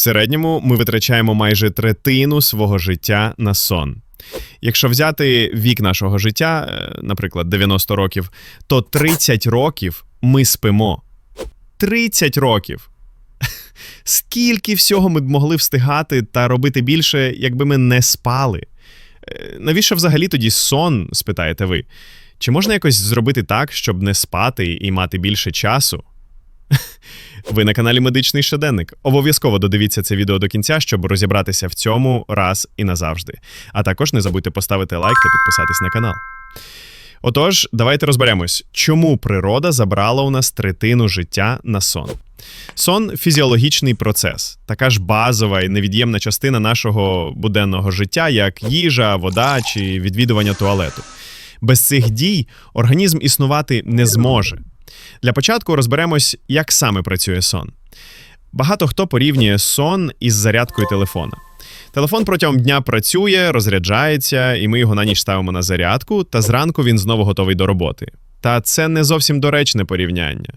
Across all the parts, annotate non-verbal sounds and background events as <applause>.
В середньому ми витрачаємо майже третину свого життя на сон. Якщо взяти вік нашого життя, е, наприклад, 90 років, то 30 років ми спимо. 30 років. <laughs> Скільки всього ми б могли встигати та робити більше, якби ми не спали? Е, Навіщо взагалі тоді сон, спитаєте ви? Чи можна якось зробити так, щоб не спати і мати більше часу? <laughs> Ви на каналі Медичний щоденник. Обов'язково додивіться це відео до кінця, щоб розібратися в цьому раз і назавжди. А також не забудьте поставити лайк та підписатись на канал. Отож, давайте розберемось, чому природа забрала у нас третину життя на сон. Сон фізіологічний процес, така ж базова і невід'ємна частина нашого буденного життя, як їжа, вода чи відвідування туалету. Без цих дій організм існувати не зможе. Для початку розберемось, як саме працює сон. Багато хто порівнює сон із зарядкою телефона. Телефон протягом дня працює, розряджається, і ми його на ніч ставимо на зарядку, та зранку він знову готовий до роботи. Та це не зовсім доречне порівняння.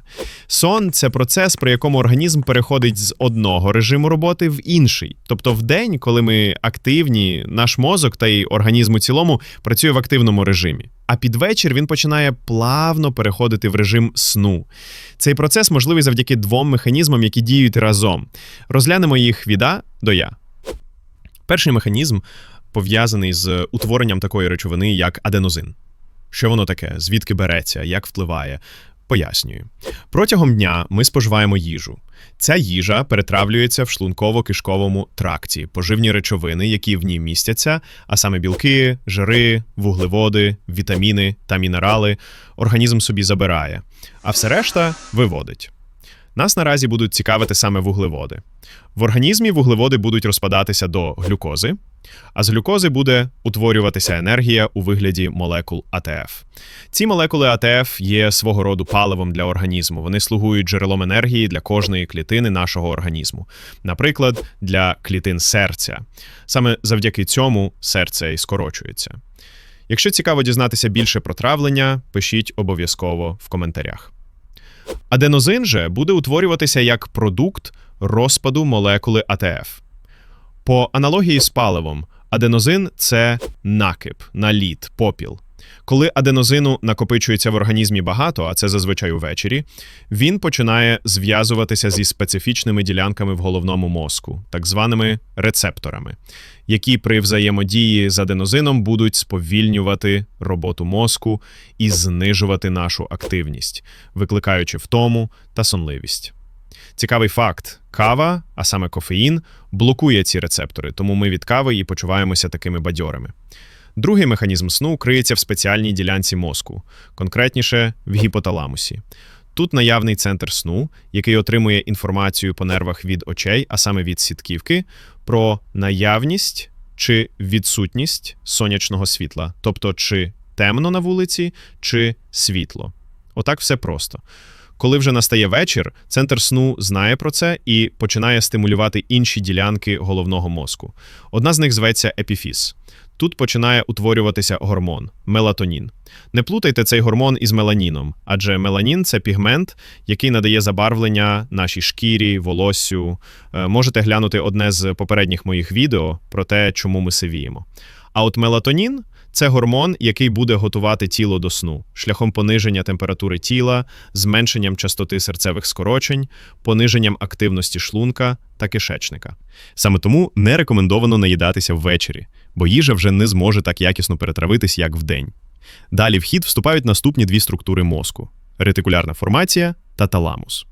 Сон це процес, при якому організм переходить з одного режиму роботи в інший. Тобто, в день, коли ми активні, наш мозок та й організм у цілому працює в активному режимі. А під вечір він починає плавно переходити в режим сну. Цей процес можливий завдяки двом механізмам, які діють разом. Розглянемо їх від А до Я. Перший механізм пов'язаний з утворенням такої речовини, як аденозин. Що воно таке, звідки береться, як впливає? Пояснюю. Протягом дня ми споживаємо їжу. Ця їжа перетравлюється в шлунково-кишковому тракті, поживні речовини, які в ній містяться, а саме білки, жири, вуглеводи, вітаміни та мінерали, організм собі забирає, а все решта виводить. Нас наразі будуть цікавити саме вуглеводи. В організмі вуглеводи будуть розпадатися до глюкози, а з глюкози буде утворюватися енергія у вигляді молекул АТФ. Ці молекули АТФ є свого роду паливом для організму. Вони слугують джерелом енергії для кожної клітини нашого організму, наприклад, для клітин серця. Саме завдяки цьому серце і скорочується. Якщо цікаво дізнатися більше про травлення, пишіть обов'язково в коментарях. Аденозин же буде утворюватися як продукт розпаду молекули АТФ. По аналогії з паливом, аденозин це накип, наліт, попіл. Коли аденозину накопичується в організмі багато, а це зазвичай увечері, він починає зв'язуватися зі специфічними ділянками в головному мозку, так званими рецепторами, які при взаємодії з аденозином будуть сповільнювати роботу мозку і знижувати нашу активність, викликаючи втому та сонливість. Цікавий факт: кава, а саме кофеїн, блокує ці рецептори, тому ми від кави і почуваємося такими бадьорими. Другий механізм сну криється в спеціальній ділянці мозку, конкретніше в гіпоталамусі. Тут наявний центр сну, який отримує інформацію по нервах від очей, а саме від сітківки, про наявність чи відсутність сонячного світла, тобто чи темно на вулиці, чи світло. Отак все просто. Коли вже настає вечір, центр сну знає про це і починає стимулювати інші ділянки головного мозку. Одна з них зветься епіфіз. Тут починає утворюватися гормон мелатонін. Не плутайте цей гормон із меланіном, адже меланін це пігмент, який надає забарвлення нашій шкірі, волоссю. Е, Можете глянути одне з попередніх моїх відео про те, чому ми сивіємо. А от мелатонін це гормон, який буде готувати тіло до сну шляхом пониження температури тіла, зменшенням частоти серцевих скорочень, пониженням активності шлунка та кишечника. Саме тому не рекомендовано наїдатися ввечері, бо їжа вже не зможе так якісно перетравитись, як вдень. Далі в хід вступають наступні дві структури мозку: ретикулярна формація та таламус.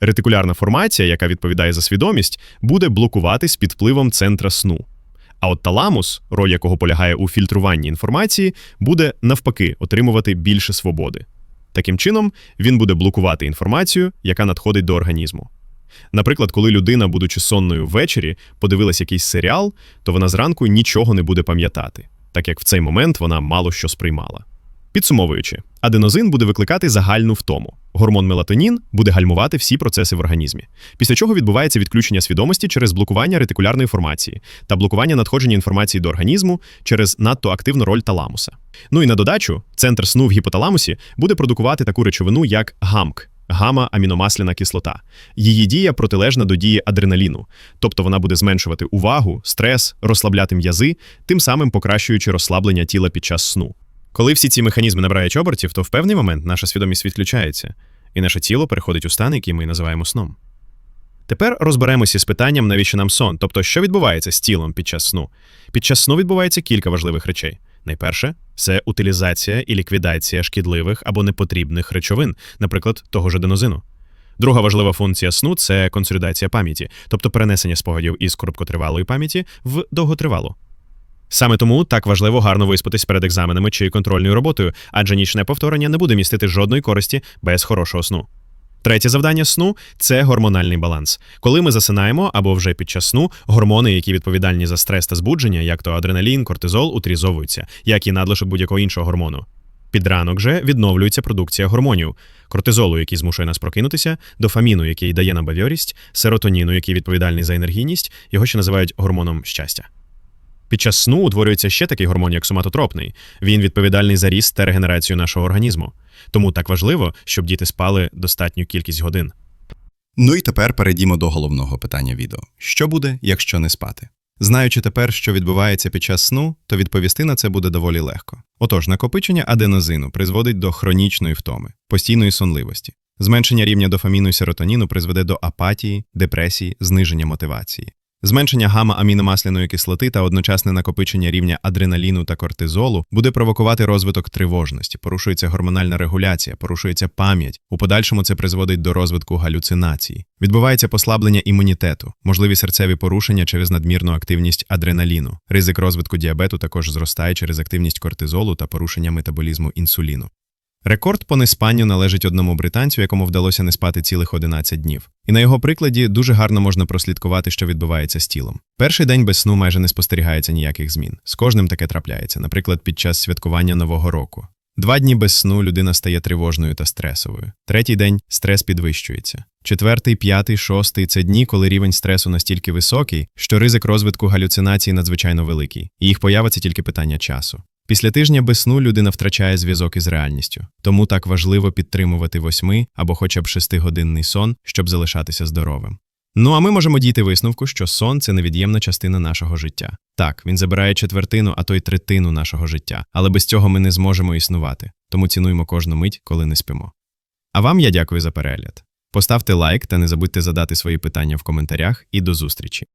Ретикулярна формація, яка відповідає за свідомість, буде блокуватись під впливом центра сну. А от таламус, роль якого полягає у фільтруванні інформації, буде навпаки отримувати більше свободи. Таким чином, він буде блокувати інформацію, яка надходить до організму. Наприклад, коли людина, будучи сонною ввечері, подивилась якийсь серіал, то вона зранку нічого не буде пам'ятати, так як в цей момент вона мало що сприймала. Підсумовуючи, аденозин буде викликати загальну втому. Гормон мелатонін буде гальмувати всі процеси в організмі, після чого відбувається відключення свідомості через блокування ретикулярної формації та блокування надходження інформації до організму через надто активну роль таламуса. Ну і на додачу, центр сну в гіпоталамусі буде продукувати таку речовину, як гамк, гамма-аміномасляна кислота. Її дія протилежна до дії адреналіну, тобто вона буде зменшувати увагу, стрес, розслабляти м'язи, тим самим покращуючи розслаблення тіла під час сну. Коли всі ці механізми набирають обертів, то в певний момент наша свідомість відключається, і наше тіло переходить у стан, який ми називаємо сном. Тепер розберемося з питанням, навіщо нам сон, тобто, що відбувається з тілом під час сну. Під час сну відбувається кілька важливих речей. Найперше це утилізація і ліквідація шкідливих або непотрібних речовин, наприклад, того ж аденозину. Друга важлива функція сну це консолідація пам'яті, тобто перенесення спогадів із короткотривалої пам'яті в довготривалу. Саме тому так важливо гарно виспатись перед екзаменами чи контрольною роботою, адже нічне повторення не буде містити жодної користі без хорошого сну. Третє завдання сну це гормональний баланс. Коли ми засинаємо або вже під час сну, гормони, які відповідальні за стрес та збудження, як то адреналін, кортизол, утрізовуються, як і надлишок будь-якого іншого гормону. Під ранок же відновлюється продукція гормонів: кортизолу, який змушує нас прокинутися, дофаміну, який дає нам бадьорість, серотоніну, який відповідальний за енергійність, його ще називають гормоном щастя. Під час сну утворюється ще такий гормон, як соматотропний. Він відповідальний за ріст та регенерацію нашого організму. Тому так важливо, щоб діти спали достатню кількість годин. Ну і тепер перейдімо до головного питання відео: що буде, якщо не спати? Знаючи тепер, що відбувається під час сну, то відповісти на це буде доволі легко. Отож, накопичення аденозину призводить до хронічної втоми, постійної сонливості. Зменшення рівня дофаміну і серотоніну призведе до апатії, депресії, зниження мотивації. Зменшення гамма-аміномасляної кислоти та одночасне накопичення рівня адреналіну та кортизолу буде провокувати розвиток тривожності, порушується гормональна регуляція, порушується пам'ять. У подальшому це призводить до розвитку галюцинацій. Відбувається послаблення імунітету, можливі серцеві порушення через надмірну активність адреналіну. Ризик розвитку діабету також зростає через активність кортизолу та порушення метаболізму інсуліну. Рекорд по неспанню належить одному британцю, якому вдалося не спати цілих 11 днів. І на його прикладі дуже гарно можна прослідкувати, що відбувається з тілом. Перший день без сну майже не спостерігається ніяких змін. З кожним таке трапляється, наприклад, під час святкування Нового року. Два дні без сну людина стає тривожною та стресовою. Третій день стрес підвищується. Четвертий, п'ятий, шостий це дні, коли рівень стресу настільки високий, що ризик розвитку галюцинацій надзвичайно великий, і їх це тільки питання часу. Після тижня без сну людина втрачає зв'язок із реальністю, тому так важливо підтримувати восьми або хоча б шестигодинний сон, щоб залишатися здоровим. Ну а ми можемо дійти висновку, що сон це невід'ємна частина нашого життя. Так, він забирає четвертину, а то й третину нашого життя, але без цього ми не зможемо існувати, тому цінуємо кожну мить, коли не спимо. А вам я дякую за перегляд. Поставте лайк та не забудьте задати свої питання в коментарях і до зустрічі.